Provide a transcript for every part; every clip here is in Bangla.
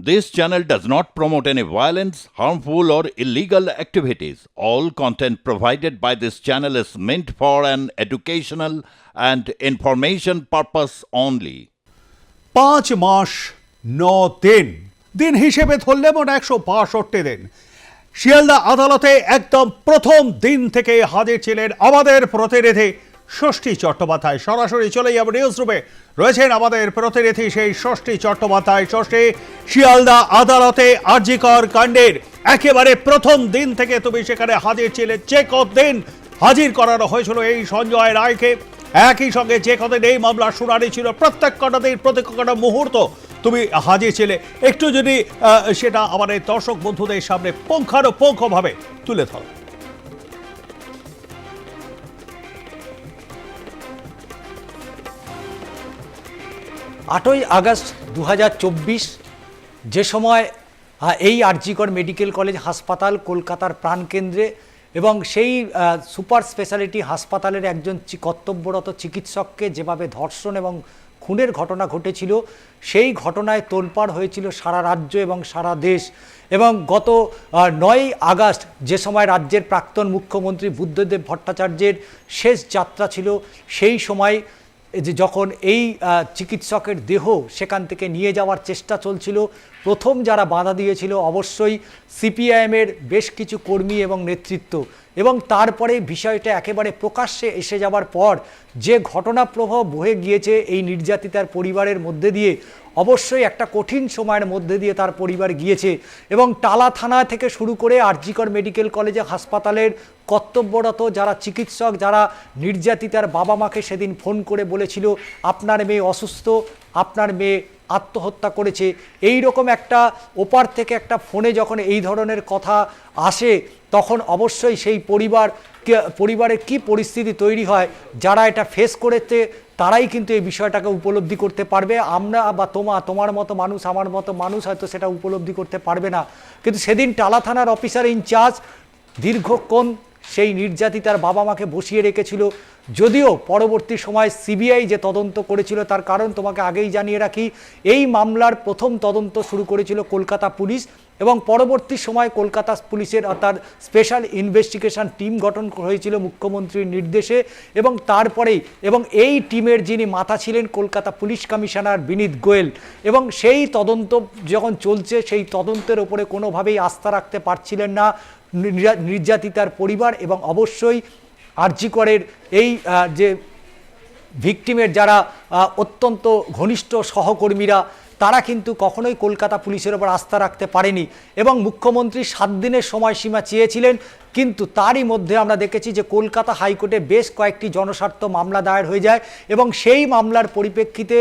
This channel does not promote any violence, harmful, or illegal activities. All content provided by this channel is meant for an educational and information purpose only. পাঁচ মাস ন দিন দিন হিসেবে ধরলে মোট একশো বাষট্টি দিন শিয়ালদা আদালতে একদম প্রথম দিন থেকে হাজির ছিলেন আমাদের প্রতিনিধি ষষ্ঠী চট্টোপাধ্যায়। সরাসরি চলে যাবে নিউজ রুমে রয়েছেন আমাদের প্রতিনিধি সেই ষষ্ঠী চট্টোপাধ্যায়। ষষ্ঠী, শিয়ালদা আদালতে আরজিকর কাণ্ডের একেবারে প্রথম দিন থেকে তুমি সেখানে হাজির ছিলে। যে দিন হাজির করানো হয়েছিল এই সঞ্জয় রায়কে? একই সঙ্গে যে কদিন এই মামলার শুনানি ছিল, প্রত্যেক কটা দিন, প্রত্যেক কটা মুহূর্ত তুমি হাজির ছিলে। একটু যদি সেটা আমাদের দর্শক বন্ধুদের সামনে পুঙ্খানুপুঙ্খভাবে তুলে ধরো। আটই আগস্ট দু হাজার চব্বিশ যে সময় এই আরজিকর মেডিকেল কলেজ হাসপাতাল কলকাতার প্রাণকেন্দ্রে এবং সেই সুপার স্পেশালিটি হাসপাতালের একজন কর্তব্যরত চিকিৎসককে যেভাবে ধর্ষণ এবং খুনের ঘটনা ঘটেছিল, সেই ঘটনায় তোলপাড় হয়েছিল সারা রাজ্য এবং সারা দেশ। এবং গত নয় আগস্ট যে সময় রাজ্যের প্রাক্তন মুখ্যমন্ত্রী বুদ্ধদেব ভট্টাচার্যের শেষ যাত্রা ছিল, সেই সময় যে যখন এই চিকিৎসকের দেহ সেখান থেকে নিয়ে যাওয়ার চেষ্টা চলছিল, প্রথম যারা বাধা দিয়েছিল অবশ্যই সিপিআইএমের বেশ কিছু কর্মী এবং নেতৃত্ব। এবং তারপরে বিষয়টা একেবারে প্রকাশ্যে এসে যাওয়ার পর যে ঘটনা প্রভাব বয়ে গিয়েছে এই নির্যাতিতার পরিবারের মধ্যে দিয়ে অবশ্যই একটা কঠিন সময়ের মধ্যে দিয়ে তার পরিবার গিয়েছে এবং টালা থানা থেকে শুরু করে আরজিকর মেডিকেল কলেজে হাসপাতালের কর্তব্যরত যারা চিকিৎসক, যারা নির্যাতিতার বাবা মাকে সেদিন ফোন করে বলেছিল, আপনার মেয়ে অসুস্থ, আপনার মেয়ে আত্মহত্যা করেছে। এই রকম একটা ওপার থেকে একটা ফোনে যখন এই ধরনের কথা আসে, তখন অবশ্যই সেই পরিবার পরিবারের কি পরিস্থিতি তৈরি হয়, যারা এটা ফেস করেছে, তারাই কিন্তু এই বিষয়টাকে উপলব্ধি করতে পারবে। আমরা বা তোমা, তোমার মতো মানুষ, আমার মতো মানুষ হয়তো সেটা উপলব্ধি করতে পারবে না। কিন্তু সেদিন টালা থানার অফিসার ইনচার্জ দীর্ঘক্ষণ সেই নির্যাতিতার বাবা মাকে বসিয়ে রেখেছিল। যদিও পরবর্তী সময় সিবিআই যে তদন্ত করেছিল তার কারণ তোমাকে আগেই জানিয়ে রাখি, এই মামলার প্রথম তদন্ত শুরু করেছিল কলকাতা পুলিশ এবং পরবর্তী সময় কলকাতা পুলিশের অর্থাৎ স্পেশাল ইনভেস্টিগেশন টিম গঠন হয়েছিল মুখ্যমন্ত্রীর নির্দেশে এবং তারপরেই এবং এই টিমের যিনি মাথা ছিলেন কলকাতা পুলিশ কমিশনার বিনীত গোয়েল এবং সেই তদন্ত যখন চলছে সেই তদন্তের ওপরে কোনোভাবেই আস্থা রাখতে পারছিলেন না। নির্যাতিতার পরিবার এবং অবশ্যই আরজিকরের এই যে ভিকটিমের যারা অত্যন্ত ঘনিষ্ঠ সহকর্মীরা, তারা কিন্তু কখনোই কলকাতা পুলিশের ওপর আস্থা রাখতে পারেনি এবং মুখ্যমন্ত্রী সাত দিনের সময়সীমা চেয়েছিলেন কিন্তু তারই মধ্যে আমরা দেখেছি যে কলকাতা হাইকোর্টে বেশ কয়েকটি জনস্বার্থ মামলা দায়ের হয়ে যায় এবং সেই মামলার পরিপ্রেক্ষিতে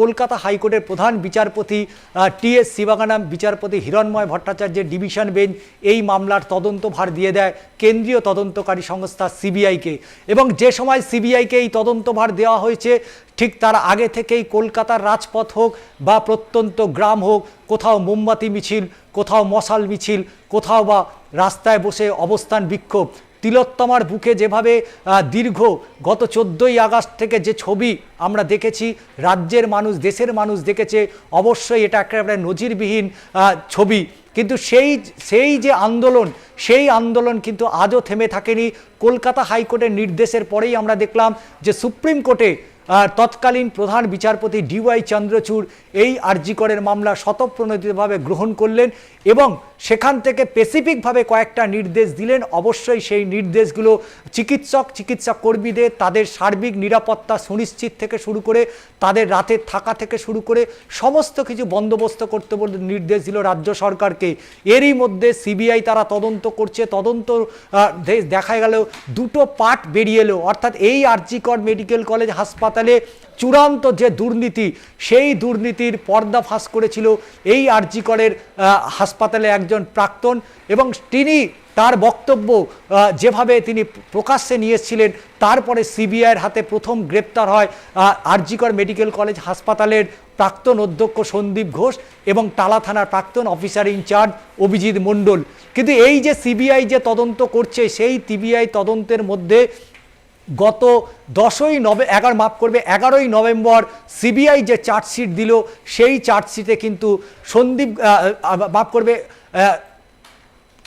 কলকাতা হাইকোর্টের প্রধান বিচারপতি টি এস শিবাগানাম বিচারপতি হিরণময় ভট্টাচার্যের ডিভিশন বেঞ্চ এই মামলার তদন্তভার দিয়ে দেয় কেন্দ্রীয় তদন্তকারী সংস্থা সিবিআইকে। এবং যে সময় সিবিআইকে এই তদন্তভার দেওয়া হয়েছে, ঠিক তার আগে থেকেই কলকাতার রাজপথ হোক বা প্রত্যন্ত গ্রাম হোক কোথাও মোমবাতি মিছিল, কোথাও মশাল মিছিল, কোথাও বা রাস্তায় বসে অবস্থান বিক্ষোভ। তিলোত্তমার বুকে যেভাবে দীর্ঘ গত চোদ্দোই আগস্ট থেকে যে ছবি আমরা দেখেছি, রাজ্যের মানুষ, দেশের মানুষ দেখেছে, অবশ্যই এটা একেবারে নজিরবিহীন ছবি। কিন্তু সেই সেই যে আন্দোলন, সেই আন্দোলন কিন্তু আজও থেমে থাকেনি। কলকাতা হাইকোর্টের নির্দেশের পরেই আমরা দেখলাম যে সুপ্রিম কোর্টে তৎকালীন প্রধান বিচারপতি ডিওয়াই চন্দ্রচূড় এই আরজিকরের মামলা স্বতঃপ্রণোদিতভাবে গ্রহণ করলেন এবং সেখান থেকে স্পেসিফিকভাবে কয়েকটা নির্দেশ দিলেন। অবশ্যই সেই নির্দেশগুলো চিকিৎসক চিকিৎসা কর্মীদের তাদের সার্বিক নিরাপত্তা সুনিশ্চিত থেকে শুরু করে, তাদের রাতে থাকা থেকে শুরু করে সমস্ত কিছু বন্দোবস্ত করতে বলে নির্দেশ দিল রাজ্য সরকারকে। এরই মধ্যে সিবিআই তারা তদন্ত করছে। তদন্ত দেখা গেল দুটো পার্ট বেরিয়ে এলো। অর্থাৎ এই আরজিকর মেডিকেল কলেজ হাসপাতালে চূড়ান্ত যে দুর্নীতি, সেই দুর্নীতির পর্দা ফাঁস করেছিল এই আরজিকরের হাসপাতালে একজন প্রাক্তন এবং তিনি তার বক্তব্য যেভাবে তিনি প্রকাশ্যে নিয়ে এসেছিলেন, তারপরে সিবিআইয়ের হাতে প্রথম গ্রেপ্তার হয় আরজিকর মেডিকেল কলেজ হাসপাতালের প্রাক্তন অধ্যক্ষ সন্দীপ ঘোষ এবং টালা থানার প্রাক্তন অফিসার ইনচার্জ অভিজিৎ মণ্ডল। কিন্তু এই যে সিবিআই যে তদন্ত করছে, সেই সিবিআই তদন্তের মধ্যে গত দশই নভে এগারো, মাফ করবে, এগারোই নভেম্বর সিবিআই যে চার্জশিট দিল, সেই চার্জশিটে কিন্তু সন্দীপ মাফ করবে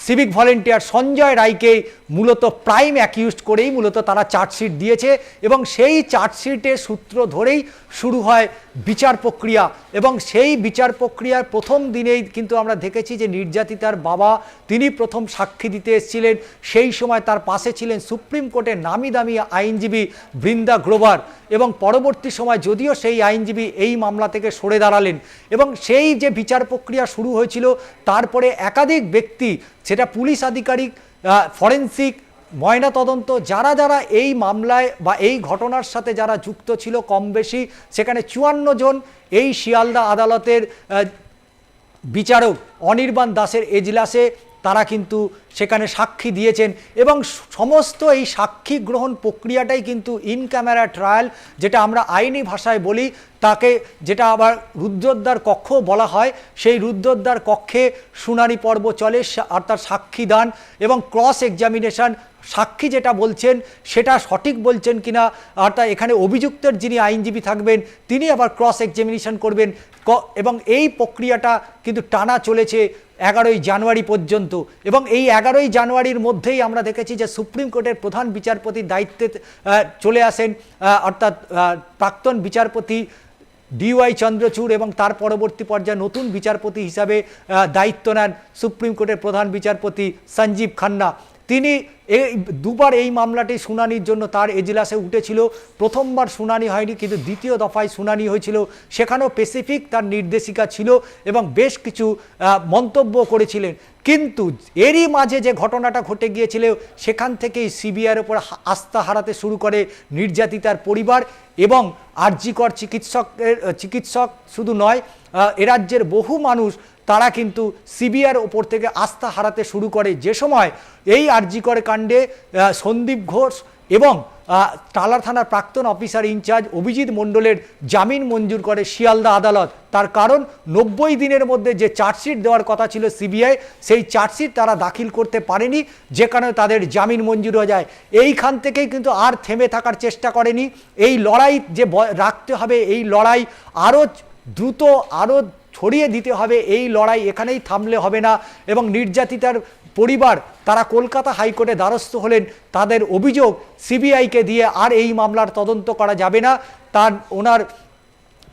সিভিক ভলেন্টিয়ার সঞ্জয় রায়কে মূলত প্রাইম অ্যাকিউজড করেই মূলত তারা চার্জশিট দিয়েছে এবং সেই চার্জশিটের সূত্র ধরেই শুরু হয় বিচার প্রক্রিয়া এবং সেই বিচার প্রক্রিয়ার প্রথম দিনেই কিন্তু আমরা দেখেছি যে নির্যাতিতার বাবা তিনি প্রথম সাক্ষী দিতে এসেছিলেন। সেই সময় তার পাশে ছিলেন সুপ্রিম কোর্টের নামি দামি আইনজীবী বৃন্দা গ্রোভার এবং পরবর্তী সময় যদিও সেই আইনজীবী এই মামলা থেকে সরে দাঁড়ালেন এবং সেই যে বিচার প্রক্রিয়া শুরু হয়েছিল, তারপরে একাধিক ব্যক্তি সেটা পুলিশ আধিকারিক ফরেন্সিক ময়না তদন্ত, যারা যারা এই মামলায় বা এই ঘটনার সাথে যারা যুক্ত ছিল কম বেশি, সেখানে চুয়ান্ন জন এই শিয়ালদা আদালতের বিচারক অনির্বাণ দাসের এজলাসে তারা কিন্তু সেখানে সাক্ষী দিয়েছেন এবং সমস্ত এই সাক্ষী গ্রহণ প্রক্রিয়াটাই কিন্তু ইন ক্যামেরা ট্রায়াল, যেটা আমরা আইনি ভাষায় বলি, তাকে যেটা আবার রুদ্রদ্বার কক্ষ বলা হয়, সেই রুদ্রদ্বার কক্ষে শুনানি পর্ব চলে অর্থাৎ সাক্ষী দান এবং ক্রস এক্সামিনেশন সাক্ষী যেটা বলছেন, সেটা সঠিক বলছেন কিনা অর্থাৎ এখানে অভিযুক্তের যিনি আইনজীবী থাকবেন, তিনি আবার ক্রস এক্সামিনেশন করবেন এবং এই প্রক্রিয়াটা কিন্তু টানা চলেছে এগারোই জানুয়ারি পর্যন্ত। এবং এই এগারোই জানুয়ারির মধ্যেই আমরা দেখেছি যে সুপ্রিম কোর্টের প্রধান বিচারপতির দায়িত্বে চলে আসেন অর্থাৎ প্রাক্তন বিচারপতি ডিওয়াই চন্দ্রচূড় এবং তার পরবর্তী পর্যায়ে নতুন বিচারপতি হিসাবে দায়িত্ব নেন সুপ্রিম কোর্টের প্রধান বিচারপতি সঞ্জীব খান্না। তিনি এই দুবার এই মামলাটি শুনানির জন্য তার এজলাসে উঠেছিল। প্রথমবার শুনানি হয়নি কিন্তু দ্বিতীয় দফায় শুনানি হয়েছিল। সেখানেও স্পেসিফিক তার নির্দেশিকা ছিল এবং বেশ কিছু মন্তব্য করেছিলেন। কিন্তু এরই মাঝে যে ঘটনাটা ঘটে গিয়েছিল সেখান থেকেই সিবিআইয়ের ওপর আস্থা হারাতে শুরু করে নির্যাতিতার পরিবার এবং আরজিকর চিকিৎসকের চিকিৎসক শুধু নয় আহ, এ রাজ্যের বহু মানুষ তারা কিন্তু সিবিআর ওপর থেকে আস্থা হারাতে শুরু করে। যে সময় এই আরজিকর কাণ্ডে সন্দীপ ঘোষ এবং টালা থানার প্রাক্তন অফিসার ইনচার্জ অভিজিৎ মণ্ডলের জামিন মঞ্জুর করে শিয়ালদা আদালত। তার কারণ নব্বই দিনের মধ্যে যে চার্জশিট দেওয়ার কথা ছিল সিবিআই, সেই চার্জশিট তারা দাখিল করতে পারেনি, যে কারণে তাদের জামিন মঞ্জুর হয়ে যায়। এইখান থেকেই কিন্তু আর থেমে থাকার চেষ্টা করেনি। এই লড়াই যে রাখতে হবে, এই লড়াই আরও দ্রুত আরও ছড়িয়ে দিতে হবে, এই লড়াই এখানেই থামলে হবে না। এবং নির্যাতিতার পরিবার, তারা কলকাতা হাইকোর্টে দ্বারস্থ হলেন, তাদের অভিযোগ সিবিআইকে দিয়ে আর এই মামলার তদন্ত করা যাবে না। তার, ওনার,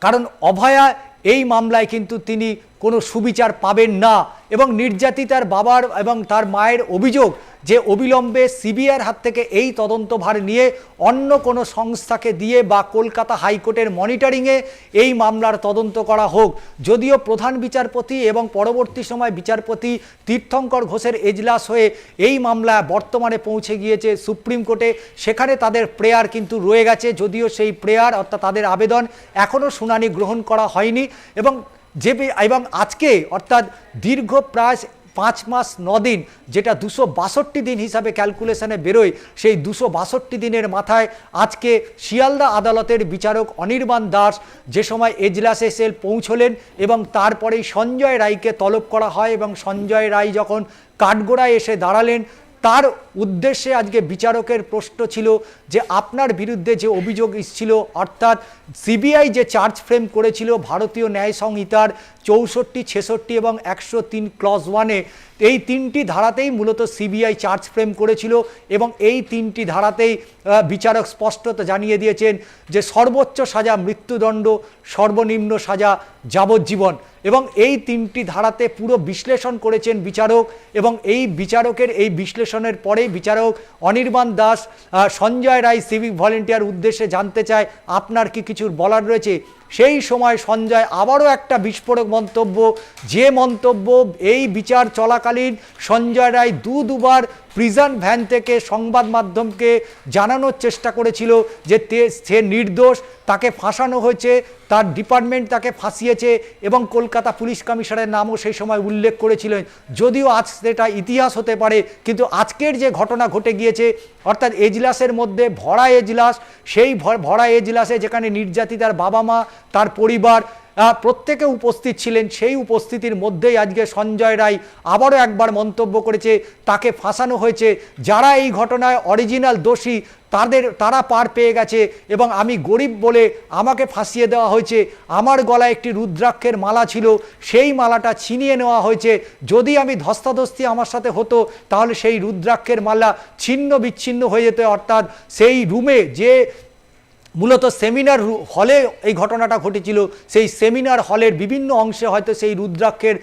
কারণ অভয়া এই মামলায় কিন্তু তিনি কোনো সুবিচার পাবেন না। এবং নির্যাতিতার বাবার এবং তার মায়ের অভিযোগ যে অবিলম্বে সিবিআইয়ের হাত থেকে এই তদন্তভার নিয়ে অন্য কোনো সংস্থাকে দিয়ে বা কলকাতা হাইকোর্টের মনিটরিংয়ে এই মামলার তদন্ত করা হোক। যদিও প্রধান বিচারপতি এবং পরবর্তী সময় বিচারপতি তীর্থঙ্কর ঘোষের এজলাস হয়ে এই মামলা বর্তমানে পৌঁছে গিয়েছে সুপ্রিম কোর্টে। সেখানে তাদের প্রেয়ার কিন্তু রয়ে গেছে। যদিও সেই প্রেয়ার অর্থাৎ তাদের আবেদন এখনও শুনানি গ্রহণ করা হয়নি। এবং যে এবং আজকে, অর্থাৎ দীর্ঘ প্রায় পাঁচ মাস দিন, যেটা দুশো বাষট্টি দিন হিসাবে ক্যালকুলেশনে বেরোয়, সেই দুশো বাষট্টি দিনের মাথায় আজকে শিয়ালদা আদালতের বিচারক অনির্বাণ দাস যে সময় এজলাসে এসে পৌঁছলেন এবং তারপরেই সঞ্জয় রায়কে তলব করা হয় এবং সঞ্জয় রায় যখন কাঠগোড়ায় এসে দাঁড়ালেন তার উদ্দেশ্যে আজকে বিচারকের প্রশ্ন ছিল যে আপনার বিরুদ্ধে যে অভিযোগ এসেছিল, অর্থাৎ সিবিআই যে চার্জ ফ্রেম করেছিল, ভারতীয় ন্যায় সংহিতার চৌষট্টি, ছেষট্টি এবং একশো তিন ক্লজ ওয়ানে এই তিনটি ধারাতেই মূলত সিবিআই চার্জ ফ্রেম করেছিল এবং এই তিনটি ধারাতেই বিচারক স্পষ্টত জানিয়ে দিয়েছেন যে সর্বোচ্চ সাজা মৃত্যুদণ্ড, সর্বনিম্ন সাজা যাবজ্জীবন। এবং এই তিনটি ধারাতে পুরো বিশ্লেষণ করেছেন বিচারক এবং এই বিচারকের, এই বিশ্লেষণের পরেই বিচারক অনির্বাণ দাস সঞ্জয় রায় সিভিক ভলেন্টিয়ার উদ্দেশ্যে জানতে চায়, আপনার কি কিছু বলার রয়েছে? সেই সময় সঞ্জয় আবারও একটা বিস্ফোরক মন্তব্য, যে মন্তব্য, এই বিচার চলাকালীন সঞ্জয় রায় দু দুবার প্রিজন ভ্যান থেকে সংবাদ মাধ্যমকে জানানোর চেষ্টা করেছিল যে সে নির্দোষ, তাকে ফাঁসানো হয়েছে, তার ডিপার্টমেন্ট তাকে ফাঁসিয়েছে এবং কলকাতা পুলিশ কমিশনের নামও সেই সময় উল্লেখ করেছিলেন। যদিও আজ সেটা ইতিহাস হতে পারে, কিন্তু আজকের যে ঘটনা ঘটে গিয়েছে, অর্থাৎ এজলাসের মধ্যে ভরা এজলাস, সেই ভরা এজলাসে যেখানে নির্যাতিতার বাবা মা, তার পরিবার প্রত্যেকে উপস্থিত ছিলেন। সেই উপস্থিতির মধ্যেই আজকে সঞ্জয় রায় আবারও একবার মন্তব্য করেছে, তাকে ফাঁসানো হয়েছে। যারা এই ঘটনায় অরিজিনাল দোষী, তাদের, তারা পার পেয়ে গেছে এবং আমি গরিব বলে আমাকে ফাঁসিয়ে দেওয়া হয়েছে। আমার গলায় একটি রুদ্রাক্ষের মালা ছিল, সেই মালাটা ছিনিয়ে নেওয়া হয়েছে। যদি আমি ধস্তাধস্তি আমার সাথে হতো, তাহলে সেই রুদ্রাক্ষের মালা ছিন্ন বিচ্ছিন্ন হয়ে যেত। অর্থাৎ সেই রুমে যে মূলত সেমিনার হলে এই ঘটনাটা ঘটেছিল। সেই সেমিনার হলের বিভিন্ন অংশে হয়তো সেই রুদ্রাক্ষের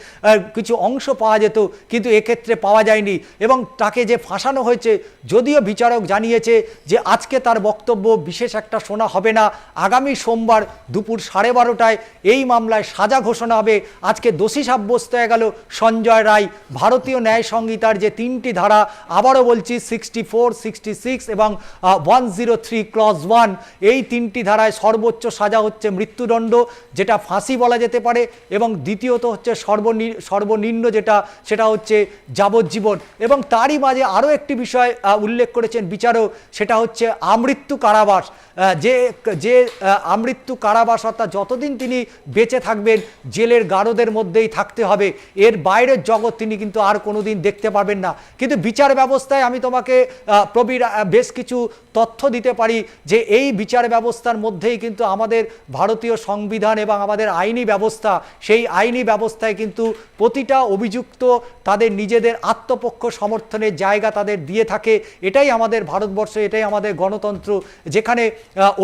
কিছু অংশ পাওয়া যেত, কিন্তু এক্ষেত্রে পাওয়া যায়নি এবং তাকে যে ফাঁসানো হয়েছে, যদিও বিচারক জানিয়েছে যে আজকে তার বক্তব্য বিশেষ একটা শোনা হবে না। আগামী সোমবার দুপুর সাড়ে বারোটায় এই মামলায় সাজা ঘোষণা হবে। আজকে দোষী সাব্যস্ত হয়ে গেল সঞ্জয় রায়। ভারতীয় ন্যায় সংহিতার যে তিনটি ধারা, আবারও বলছি সিক্সটি ফোর সিক্সটি সিক্স এবং ওয়ান জিরো থ্রি ওয়ান এই তিনটি ধারায় সর্বোচ্চ সাজা হচ্ছে মৃত্যুদণ্ড, যেটা ফাঁসি বলা যেতে পারে, এবং দ্বিতীয়ত হচ্ছে সর্বনি, সর্বনিম্ন যেটা, সেটা হচ্ছে যাবজ্জীবন। এবং তারই মাঝে আরও একটি বিষয় উল্লেখ করেছেন বিচারক, সেটা হচ্ছে আমৃত্যু কারাবাস। যে যে আমৃত্যু কারাবাস অর্থাৎ যতদিন তিনি বেঁচে থাকবেন, জেলের গারদের মধ্যেই থাকতে হবে। এর বাইরের জগৎ তিনি কিন্তু আর কোনোদিন দেখতে পারবেন না। কিন্তু বিচার ব্যবস্থায় আমি তোমাকে প্রবীর বেশ কিছু তথ্য দিতে পারি যে এই বিচার ব্যবস্থার মধ্যেই কিন্তু আমাদের ভারতীয় সংবিধান এবং আমাদের আইনি ব্যবস্থা, সেই আইনি ব্যবস্থায় কিন্তু প্রতিটা অভিযুক্ত তাদের নিজেদের আত্মপক্ষ সমর্থনের জায়গা তাদের দিয়ে থাকে। এটাই আমাদের ভারতবর্ষ, এটাই আমাদের গণতন্ত্র। যেখানে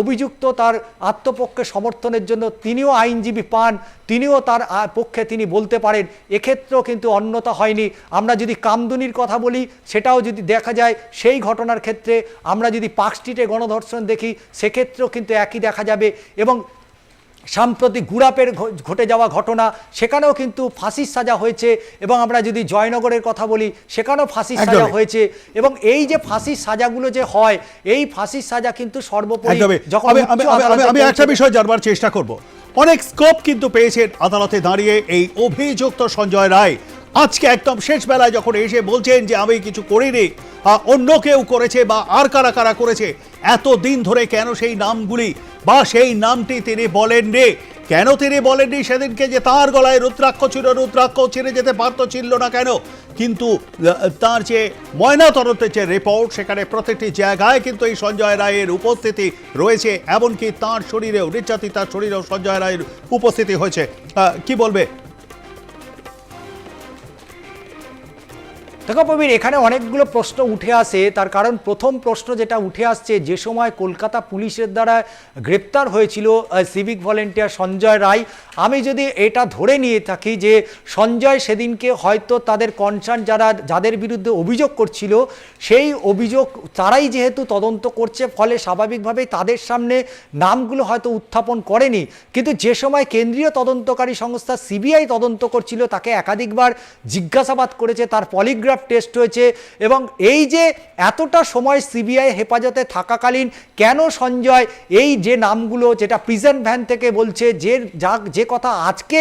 অভিযুক্ত তার আত্মপক্ষে সমর্থনের জন্য তিনিও আইনজীবী পান তিনিও তার পক্ষে তিনি বলতে পারেন এক্ষেত্রেও কিন্তু অন্যতা হয়নি। আমরা যদি কামদুনির কথা বলি সেটাও যদি দেখা যায় সেই ঘটনার ক্ষেত্রে আমরা যদি পার্ক স্ট্রিটে গণধর্ষণ দেখি সেক্ষেত্রেও কিন্তু একই দেখা যাবে এবং সাম্প্রতিক গুড়াপের ঘটে যাওয়া ঘটনা সেখানেও কিন্তু ফাঁসির সাজা হয়েছে এবং আমরা যদি জয়নগরের কথা বলি সেখানেও ফাঁসির সাজা হয়েছে এবং এই যে ফাঁসির সাজাগুলো যে হয় এই ফাঁসির সাজা কিন্তু সর্বোপরি যখন আমি একটা বিষয় জানবার চেষ্টা করব। অনেক স্কোপ কিন্তু পেয়েছেন আদালতে দাঁড়িয়ে এই অভিযুক্ত সঞ্জয় রায়। আজকে একদম শেষ বেলায় যখন এসে বলছেন যে আমি কিছু করিনি অন্য কেউ করেছে বা আর কারা কারা করেছে এত দিন ধরে কেন সেই নামগুলি বা সেই নামটি তিনি বলেন বলেননি? কেন তিনি বলেননি সেদিনকে যে তার গলায় রুদ্রাক্ষ ছিল? রুদ্রাক্ষ ছিঁড়ে যেতে পারত ছিল না কেন? কিন্তু তার যে ময়নাতদন্তের যে রিপোর্ট, সেখানে প্রতিটি জায়গায় কিন্তু এই সঞ্জয় রায়ের উপস্থিতি রয়েছে, এমনকি তার শরীরেও, নির্যাতিতার শরীরেও সঞ্জয় রায়ের উপস্থিতি হয়েছে। কি বলবে? দেখো প্রবীর, এখানে অনেকগুলো প্রশ্ন উঠে আসে। তার কারণ প্রথম প্রশ্ন যেটা উঠে আসছে, যে সময় কলকাতা পুলিশের দ্বারা গ্রেপ্তার হয়েছিল সিভিক ভলেন্টিয়ার সঞ্জয় রায়, আমি যদি এটা ধরে নিয়ে থাকি যে সঞ্জয় সেদিনকে হয়তো তাদের কনসার্ন যারা, যাদের বিরুদ্ধে অভিযোগ করছিল, সেই অভিযোগ তারাই যেহেতু তদন্ত করছে, ফলে স্বাভাবিকভাবেই তাদের সামনে নামগুলো হয়তো উত্থাপন করেনি। কিন্তু যে সময় কেন্দ্রীয় তদন্তকারী সংস্থা সিবিআই তদন্ত করছিল, তাকে একাধিকবার জিজ্ঞাসাবাদ করেছে, তার পলিগ্রাফ টেস্ট হয়েছে এবং এই যে এতটা সময় সিবিআই হেফাজতে থাকাকালীন কেন সঞ্জয় এই যে নামগুলো যেটা প্রিজেন্ট ভ্যান থেকে বলছে, যে যা, যে কথা আজকে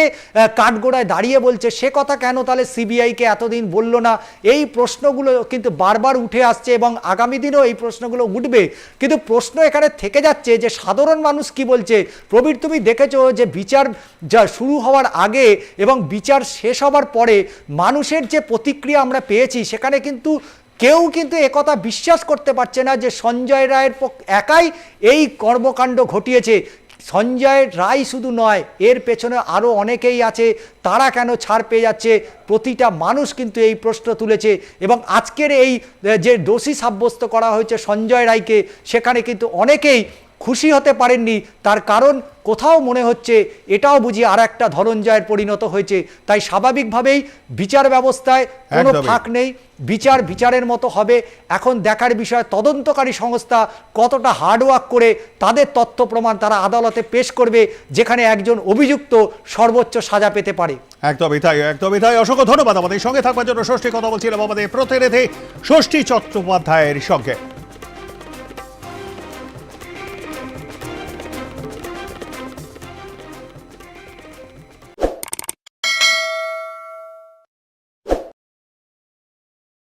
কাঠগোড়ায় দাঁড়িয়ে বলছে, সে কথা কেন তাহলে সিবিআইকে এতদিন বলল না? এই প্রশ্নগুলো কিন্তু বারবার উঠে আসছে এবং আগামী দিনেও এই প্রশ্নগুলো উঠবে। কিন্তু প্রশ্ন এখানে থেকে যাচ্ছে যে সাধারণ মানুষ কি বলছে? প্রবীর, তুমি দেখেছ যে বিচার যা শুরু হওয়ার আগে এবং বিচার শেষ হওয়ার পরে মানুষের যে প্রতিক্রিয়া আমরা পেয়েছি, সেখানে কিন্তু কেউ কিন্তু একথা বিশ্বাস করতে পারছে না যে সঞ্জয় রায়ের একাই এই কর্মকাণ্ড ঘটিয়েছে। সঞ্জয় রায় শুধু নয়, এর পেছনে আরও অনেকেই আছে, তারা কেন ছাড় পেয়ে যাচ্ছে, প্রতিটা মানুষ কিন্তু এই প্রশ্ন তুলেছে এবং আজকের এই যে দোষী সাব্যস্ত করা হয়েছে সঞ্জয় রায়কে, সেখানে কিন্তু অনেকেই খুশি হতে পারেননি। তার কারণ কোথাও মনে হচ্ছে এটাও বুঝি আর একটা ধনঞ্জয়ের পরিণত হয়েছে। তাই স্বাভাবিকভাবেই বিচার ব্যবস্থায় কোনো ফাঁক নেই। বিচার বিচারের মতো হবে। এখন দেখার বিষয় তদন্তকারী সংস্থা কতটা হার্ডওয়ার্ক করে তাদের তথ্য প্রমাণ তারা আদালতে পেশ করবে যেখানে একজন অভিযুক্ত সর্বোচ্চ সাজা পেতে পারে। একদমই তাই একদমই তাই। অসংখ্য ধন্যবাদ আমাদের সঙ্গে থাকবার জন্য। ষষ্ঠী কথা বলছিলাম আমাদের প্রতিনিধি ষষ্ঠী চট্টোপাধ্যায়ের সঙ্গে।